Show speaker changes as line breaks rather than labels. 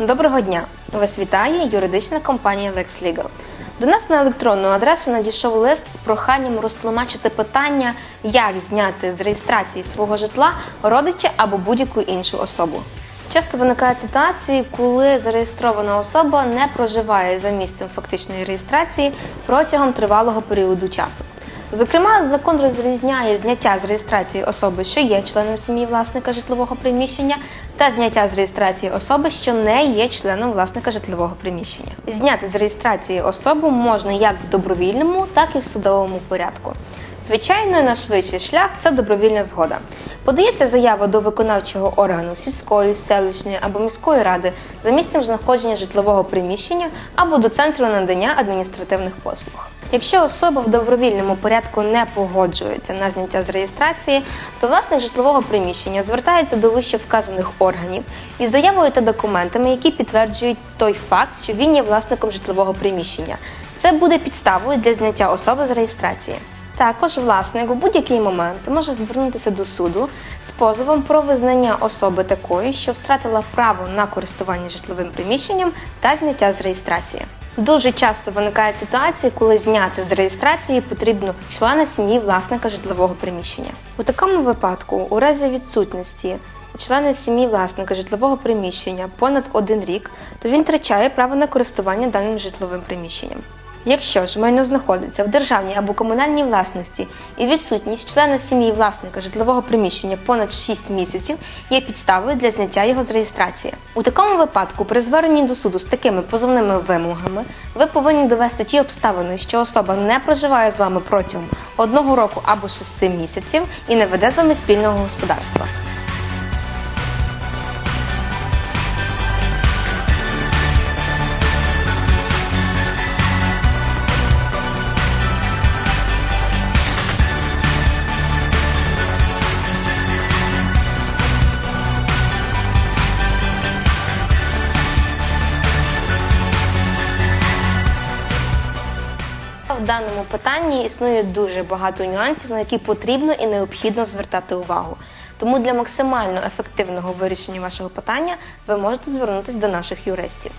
Доброго дня! Вас вітає юридична компанія LexLegal. До нас на електронну адресу надійшов лист з проханням розтлумачити питання, як зняти з реєстрації свого житла родича або будь-яку іншу особу. Часто виникають ситуації, коли зареєстрована особа не проживає за місцем фактичної реєстрації протягом тривалого періоду часу. Зокрема, закон розрізняє зняття з реєстрації особи, що є членом сім'ї власника житлового приміщення, та зняття з реєстрації особи, що не є членом власника житлового приміщення. Зняти з реєстрації особу можна як в добровільному, так і в судовому порядку. Звичайно, найшвидший шлях це добровільна згода. Подається заява до виконавчого органу сільської, селищної або міської ради за місцем знаходження житлового приміщення або до центру надання адміністративних послуг. Якщо особа в добровільному порядку не погоджується на зняття з реєстрації, то власник житлового приміщення звертається до вище вказаних органів із заявою та документами, які підтверджують той факт, що він є власником житлового приміщення. Це буде підставою для зняття особи з реєстрації. Також власник у будь-який момент може звернутися до суду з позовом про визнання особи такої, що втратила право на користування житловим приміщенням та зняття з реєстрації. Дуже часто виникають ситуації, коли зняти з реєстрації потрібно члена сім'ї власника житлового приміщення. У такому випадку, у разі відсутності члена сім'ї власника житлового приміщення понад один рік, то він втрачає право на користування даним житловим приміщенням. Якщо ж майно знаходиться в державній або комунальній власності і відсутність члена сім'ї власника житлового приміщення понад 6 місяців є підставою для зняття його з реєстрації. У такому випадку, при зверненні до суду з такими позовними вимогами, ви повинні довести ті обставини, що особа не проживає з вами протягом одного року або 6 місяців і не веде з вами спільного господарства. В даному питанні існує дуже багато нюансів, на які потрібно і необхідно звертати увагу. Тому для максимально ефективного вирішення вашого питання ви можете звернутися до наших юристів.